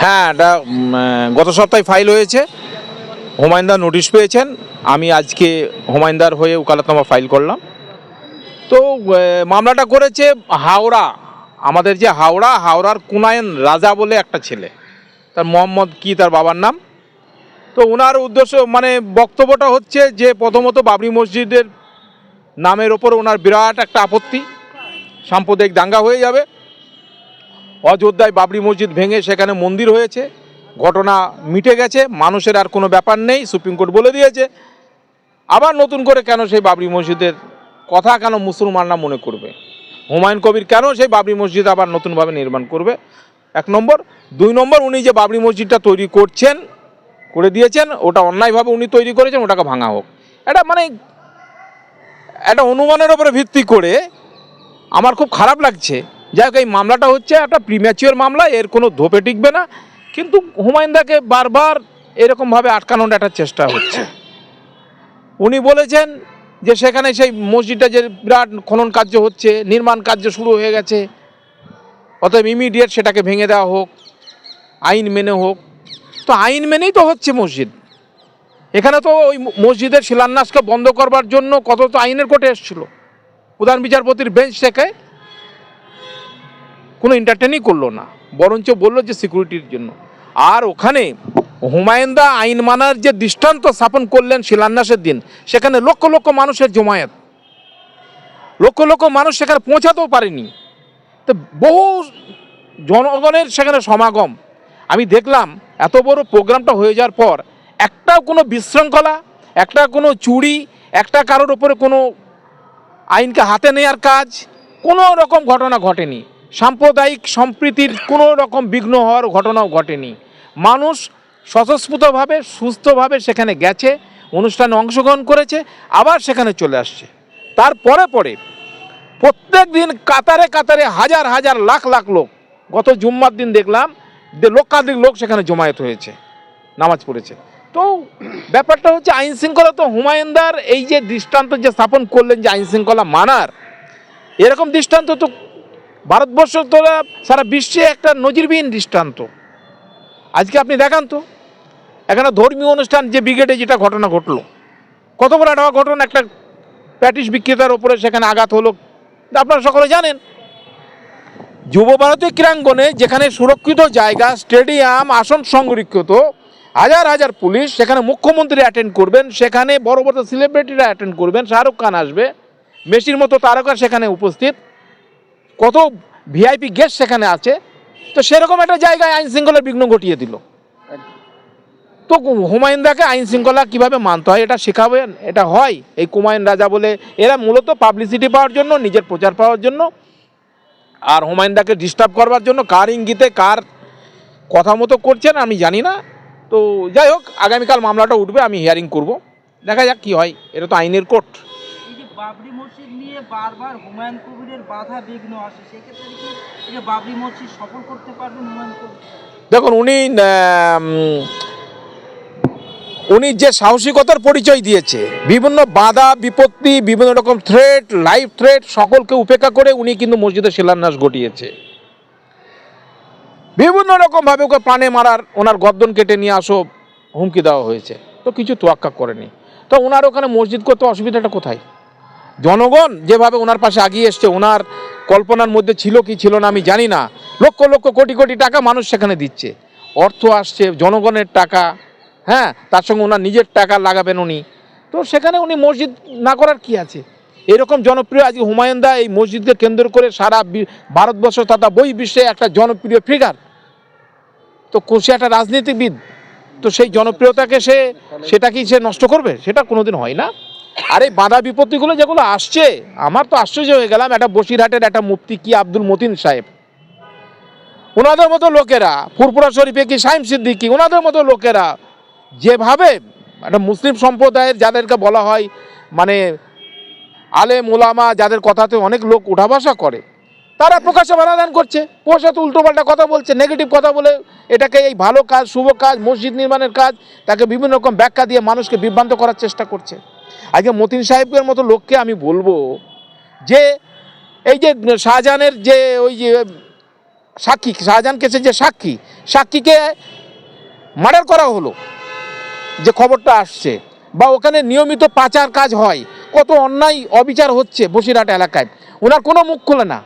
হ্যাঁ এটা গত সপ্তাহে ফাইল হয়েছে। হুমায়ুনদার নোটিশ পেয়েছেন। আমি আজকে হুমায়ুনদার হয়ে উকালতনামা ফাইল করলাম। তো মামলাটা করেছে হাওড়া। আমাদের যে হাওড়া, হাওড়ার কুনায়ন রাজা বলে একটা ছেলে। তার মোহাম্মদ কি, তার বাবার নাম? তো ওনার উদ্দেশ্য মানে বক্তব্যটা হচ্ছে যে, প্রথমত বাবরি মসজিদের নামের ওপর ওনার বিরাট একটা আপত্তি। সাম্প্রদায়িক দাঙ্গা হয়ে যাবে। অযোধ্যায় বাবরি মসজিদ ভেঙে সেখানে মন্দির হয়েছে। ঘটনা মিটে গেছে, মানুষের আর কোনো ব্যাপার নেই, সুপ্রিম কোর্ট বলে দিয়েছে। আবার নতুন করে কেন সেই বাবরি মসজিদের কথা কেন মুসলমানরা মনে করবে? হুমায়ুন কবির কেন সেই বাবরি মসজিদ আবার নতুনভাবে নির্মাণ করবে? এক নম্বর। দুই নম্বর, উনি যে বাবরি মসজিদটা তৈরি করছেন, করে দিয়েছেন, ওটা অন্যায়ভাবে উনি তৈরি করেছেন, ওটাকে ভাঙা হোক। এটা মানে একটা অনুমানের উপরে ভিত্তি করে আমার খুব খারাপ লাগছে। যাই হোক, এই মামলাটা হচ্ছে একটা প্রিম্যাচিওর মামলা, এর কোনো ধোপে টিকবে না। কিন্তু হুমায়ুনদাকে বারবার এরকমভাবে আটকানোর একটা চেষ্টা হচ্ছে। উনি বলেছেন যে সেখানে সেই মসজিদটা যে বিরাট খনন কার্য হচ্ছে, নির্মাণ কার্য শুরু হয়ে গেছে, অতএব ইমিডিয়েট সেটাকে ভেঙে দেওয়া হোক, আইন মেনে হোক। তো আইন মেনেই তো হচ্ছে মসজিদ। এখানে তো ওই মসজিদের শিলান্যাসকে বন্ধ করবার জন্য কত তো আইনের কোর্টে এসেছিল। প্রধান বিচারপতির বেঞ্চ থেকে এন্টারটেনই করল না, বরঞ্চ বলল যে সিকিউরিটির জন্য। আর ওখানে হুমায়ুনদা আইন মানার যে দৃষ্টান্ত স্থাপন করলেন শিলান্যাসের দিন, সেখানে লক্ষ লক্ষ মানুষের জমায়েত। লক্ষ লক্ষ মানুষ সেখানে পৌঁছাতেও পারেনি। তো বহু জনগণের সেখানে সমাগম। আমি দেখলাম, এত বড় প্রোগ্রামটা হয়ে যাওয়ার পর একটাও কোনো বিশৃঙ্খলা, একটা কোনো চুরি, একটা কারোর ওপরে কোনো আইনকে হাতে নেওয়ার কাজ, কোনো রকম ঘটনা ঘটেনি। সাম্প্রদায়িক সম্প্রীতির কোনো রকম বিঘ্ন হওয়ার ঘটনাও ঘটেনি। মানুষ স্বতঃস্ফূর্তভাবে, সুস্থভাবে সেখানে গেছে, অনুষ্ঠানে অংশগ্রহণ করেছে, আবার সেখানে চলে আসছে। তারপরে পরে প্রত্যেক দিন কাতারে কাতারে হাজার হাজার লাখ লাখ লোক, গত জুম্মার দিন দেখলাম যে লক্ষাধিক লোক সেখানে জমায়েত হয়েছে, নামাজ পড়েছে। তো ব্যাপারটা হচ্ছে আইন শৃঙ্খলা তো হুমায়ুনদার এই যে দৃষ্টান্ত যে স্থাপন করলেন যে আইন শৃঙ্খলা মানার, এরকম দৃষ্টান্ত তো ভারতবর্ষ তোরা সারা বিশ্বে একটা নজিরবিহীন দৃষ্টান্ত। আজকে আপনি দেখান তো, এখানে ধর্মীয় অনুষ্ঠান যে ব্রিগেডে যেটা ঘটনা ঘটলো। কত বড় একটা ঘটনা, একটা প্যাটিস বিক্রেতার ওপরে সেখানে আঘাত হলো। আপনারা সকলে জানেন, যুব ভারতী ক্রীড়াঙ্গনে যেখানে সুরক্ষিত জায়গা, স্টেডিয়াম, আসন সংরক্ষিত, হাজার হাজার পুলিশ সেখানে মুখ্যমন্ত্রী অ্যাটেন্ড করবেন, সেখানে বড় বড় সেলিব্রিটিরা অ্যাটেন্ড করবেন, শাহরুখ খান আসবে, মেসির মতো তারকা সেখানে উপস্থিত। কত ভিআইপি গেস্ট সেখানে আছে, তো সেরকম একটা জায়গায় আইন শৃঙ্খলার বিঘ্ন ঘটিয়ে দিল। তো হুমায়ুনদাকে আইন শৃঙ্খলা কীভাবে মানতে হয়, এটা শেখাবেন এটা হয়। এই কুমায়ুন রাজা বলে এরা মূলত পাবলিসিটি পাওয়ার জন্য, নিজের প্রচার পাওয়ার জন্য, আর হুমায়ুনদাকে ডিস্টার্ব করবার জন্য কার ইঙ্গিতে, কার কথা মতো করছেন আমি জানি না। তো যাই হোক, আগামীকাল মামলাটা উঠবে, আমি হিয়ারিং করব। দেখা যাক কি হয়, এটা তো আইনের কোর্ট বাবরি মসজিদ নিয়ে বারবার হুমায়ুন কবিরের বাধা বিঘ্ন আসে, সেক্ষেত্রে কি বাবরি মসজিদ সফল করতে পারবেন হুমায়ুন কবির? দেখুন, উনি উনি যে সাহসিকতার পরিচয় দিয়েছে, বিভিন্ন বাধা, বিপত্তি, বিভিন্ন রকম থ্রেট লাইফ থ্রেট সকলকে উপেক্ষা করে উনি কিন্তু মসজিদের শিলান্যাস ঘটিয়েছে। বিভিন্ন রকমভাবে ওকে প্রাণে মারার ওনার গর্দন কেটে নিয়ে আসো হুমকি দেওয়া হয়েছে। তো কিছু তোয়াক্কা করেনি। তো ওনার ওখানে মসজিদ করতে অসুবিধাটা কোথায়? জনগণ যেভাবে ওনার পাশে আগিয়ে এসছে, ওনার কল্পনার মধ্যে ছিল কি ছিল না আমি জানি না। লক্ষ লক্ষ কোটি কোটি টাকা মানুষ সেখানে দিচ্ছে। অর্থ আসছে, জনগণের টাকা হ্যাঁ তার সঙ্গে ওনার নিজের টাকা লাগাবেন উনি। তো সেখানে উনি মসজিদ না করার কি আছে? এরকম জনপ্রিয় আজকে হুমায়ুন দা এই মসজিদকে কেন্দ্র করে সারা ভারতবর্ষ তথা বই বিশ্বে একটা জনপ্রিয় ফিগার তো কো- সে একটা রাজনীতিবিদ, তো সেই জনপ্রিয়তাকে সে সেটা কি সে নষ্ট করবে? সেটা কোনোদিন হয় না। আর এই বাধা বিপত্তিগুলো যেগুলো আসছে, আমার তো আশ্চর্য হয়ে গেলাম, একটা বসিরহাটের একটা মুফতি কি আব্দুল মতিন সাহেব? ওনাদের মতো লোকেরা ফুরপুরা শরীফে কি সাইম সিদ্দিকি, ওনাদের মতো লোকেরা যেভাবে একটা মুসলিম সম্প্রদায়ের যাদেরকে বলা হয় মানে আলে মোলামা যাদের কথাতে অনেক লোক উঠা বসা করে, তারা প্রকাশ্যে বাধাদান করছে পোষা তো উল্টোপাল্টা কথা বলছে নেগেটিভ কথা বলে এটাকে এই ভালো কাজ, শুভ কাজ, মসজিদ নির্মাণের কাজ, তাকে বিভিন্ন রকম ব্যাখ্যা দিয়ে মানুষকে বিভ্রান্ত করার চেষ্টা করছে। আজকে মতিন সাহেবের মতো লোককে আমি বলব যে, এই যে শাহজাহানের যে ওই যে সাক্ষী, শাহজাহান কেসের যে সাক্ষী, সাক্ষীকে মার্ডার করা হলো, যে খবরটা আসছে, বা ওখানে নিয়মিত পাচার কাজ হয়, কত অন্যায় অবিচার হচ্ছে বসিরহাট এলাকায় ওনার কোনো মুখ খোলে না,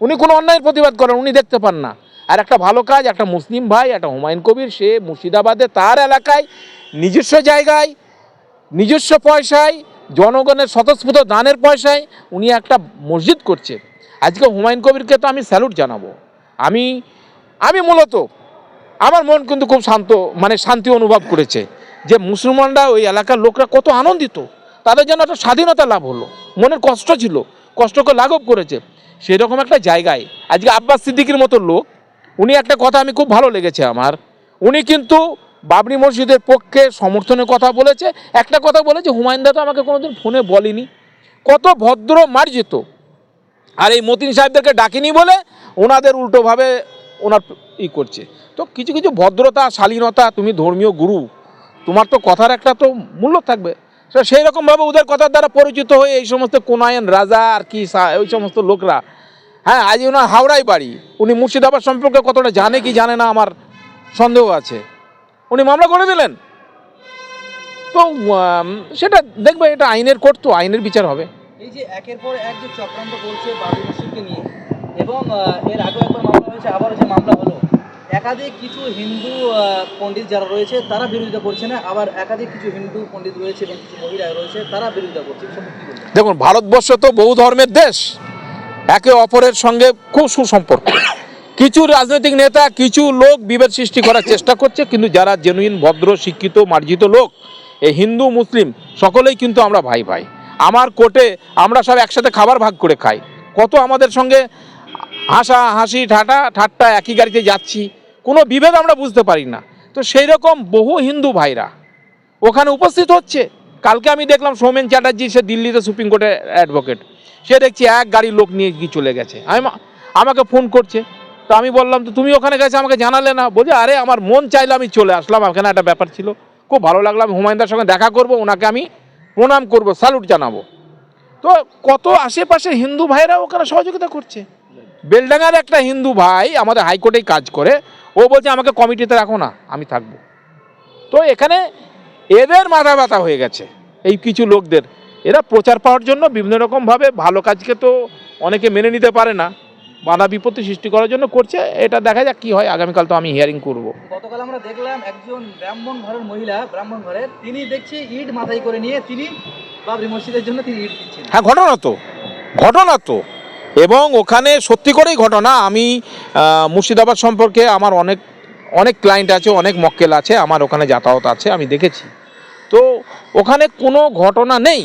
উনি কোনো অন্যায়ের প্রতিবাদ করেন, উনি দেখতে পান না। আর একটা ভালো কাজ, একটা মুসলিম ভাই, একটা হুমায়ুন কবির, সে মুর্শিদাবাদে তার এলাকায় নিজস্ব জায়গায় নিজস্ব পয়সায়, জনগণের স্বতঃস্ফূর্ত দানের পয়সায় উনি একটা মসজিদ করছে। আজকে হুমায়ুন কবিরকে তো আমি স্যালুট জানাব। আমি আমি মূলত, আমার মন কিন্তু খুব শান্ত মানে শান্তি অনুভব করেছে যে মুসলমানরা ওই এলাকার লোকরা কত আনন্দিত। তাদের যেন একটা স্বাধীনতা লাভ হলো। মনের কষ্ট ছিল, কষ্টকে লাঘব করেছে। সেই রকম একটা জায়গায়, আজকে আব্বাস সিদ্দিকির মতো লোক, উনি একটা কথা আমি খুব ভালো লেগেছে আমার। উনি কিন্তু বাবরি মসজিদের পক্ষে সমর্থনের কথা বলেছে। একটা কথা বলেছে, হুমায়ুন দা তো আমাকে কোনোদিন ফোনে বলেনি। কত ভদ্র মার্জিত। আর এই মতিন সাহেবদেরকে ডাকিনি বলে ওনাদের উল্টোভাবে ওনার ই করছে। তো কিছু কিছু ভদ্রতা, শালীনতা, তুমি ধর্মীয় গুরু, তোমার তো কথার একটা তো মূল্য থাকবে। সেই রকমভাবে ওদের কথার দ্বারা পরিচিত হয়ে এই সমস্ত কোনায়ন রাজা আর কি ওই সমস্ত লোকরা হ্যাঁ আজ ওনার হাওড়ায় বাড়ি। উনি মুর্শিদাবাদ সম্পর্কে কতটা জানে কি জানে না আমার সন্দেহ আছে। উনি মামলা করে দিলেন। তো সেটা দেখবে এটা আইনের কোর্ট তো আইনের বিচার হবে। এই যে একের পর এক যে চক্রান্ত করছে বাবরি মসজিদকে নিয়ে এবং এর আগেও একবার মামলা হয়েছে আবারও যে মামলা হলো একাধিক কিছু হিন্দু পণ্ডিত যারা রয়েছে তারা বিরোধিতা করছে না আবার একাধিক কিছু হিন্দু পণ্ডিত রয়েছে এবং কিছু মহিলা রয়েছে তারা বিরোধিতা করছে। দেখুন ভারতবর্ষ তো বহু ধর্মের দেশ একে অপরের সঙ্গে খুব সুসম্পর্ক। কিছু রাজনৈতিক নেতা, কিছু লোক বিভেদ সৃষ্টি করার চেষ্টা করছে, কিন্তু যারা জেনুইন ভদ্র, শিক্ষিত, মার্জিত লোক, এই হিন্দু, মুসলিম, সকলেই কিন্তু আমরা ভাই ভাই। আমার কোর্টে আমরা সব একসাথে খাবার ভাগ করে খাই। কত আমাদের সঙ্গে হাসা, হাসি, ঠাটা, ঠাট্টা একই গাড়িতে যাচ্ছি, কোনো বিভেদ আমরা বুঝতে পারি না। তো সেই রকম বহু হিন্দু ভাইরা ওখানে উপস্থিত হচ্ছে। কালকে আমি দেখলাম সৌমেন চ্যাটার্জি, সে দিল্লিতে সুপ্রিম কোর্টের অ্যাডভোকেট। সে দেখছি এক গাড়ির লোক নিয়ে গিয়ে চলে গেছে। আমি আমাকে ফোন করছে। তো আমি বললাম, তো তুমি ওখানে গেছে, আমাকে জানালে না? বলছে, আরে, আমার মন চাইলে আমি চলে আসলাম। ওখানে একটা ব্যাপার ছিল। খুব ভালো লাগল, আমি হুমায়ুনদার সঙ্গে দেখা করব, ওনাকে আমি প্রণাম করব স্যালুট জানাব। তো কত আশেপাশে হিন্দু ভাইরা ওখানে সহযোগিতা করছে। বেলডাঙ্গার একটা হিন্দু ভাই আমাদের হাইকোর্টেই কাজ করে, ও বলছে, আমাকে কমিটিতে রাখো না, আমি থাকব। তো এখানে এদের মাথা ব্যথা হয়ে গেছে, এই কিছু লোকদের। এরা প্রচার পাওয়ার জন্য বিভিন্ন রকমভাবে ভালো কাজকে তো অনেকে মেনে নিতে পারে না। বাধা বিপত্তি সৃষ্টি করার জন্য করছে এটা দেখা যাক কি হয় আগামীকাল তো আমি হিয়ারিং করব। গতকাল আমরা দেখলাম একজন ব্রাহ্মণ ঘরের মহিলা ব্রাহ্মণ ঘরের তিনি দেখছি ইট মাথায় করে নিয়ে তিনি বাবরি মসজিদের জন্য তিনি ইট দিচ্ছেন। হ্যাঁ ঘটনা তো ঘটনা তো। এবং ওখানে সত্যি করেই ঘটনা আমি মুর্শিদাবাদ সম্পর্কে আমার অনেক অনেক ক্লায়েন্ট আছে অনেক মক্কেল আছে আমার ওখানে যাতায়াত আছে আমি দেখেছি। তো ওখানে কোনো ঘটনা নেই।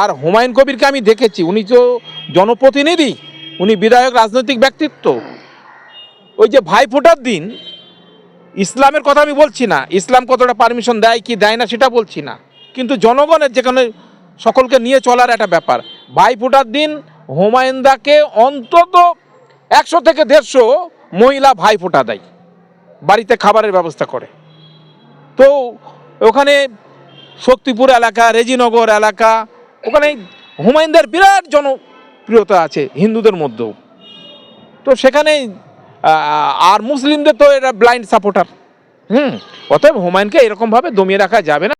আর হুমায়ুন কবিরকে আমি দেখেছি উনি তো জনপ্রতিনিধি। উনি বিধায়ক রাজনৈতিক ব্যক্তিত্ব। ওই যে ভাইফোঁটার দিন, ইসলামের কথা আমি বলছি না, ইসলাম কতটা পারমিশন দেয়, কি দেয় না সেটা বলছি না। কিন্তু জনগণের যেখানে সকলকে নিয়ে চলার একটা ব্যাপার। ভাইফোঁটার দিন হুমায়ুনদাকে অন্তত একশো থেকে দেড়শো মহিলা ভাইফোঁটা দেয়, বাড়িতে খাবারের ব্যবস্থা করে। তো ওখানে শক্তিপুর এলাকা, রেজিনগর এলাকা, ওখানে হুমায়ুনদের বিরাট জনপ্রিয়তা আছে হিন্দুদের মধ্যেও। তো সেখানে আর মুসলিমদের তো এটা ব্লাইন্ড সাপোর্টার হুম, অতএব হুমায়ুনকে এরকমভাবে দমিয়ে রাখা যাবে না।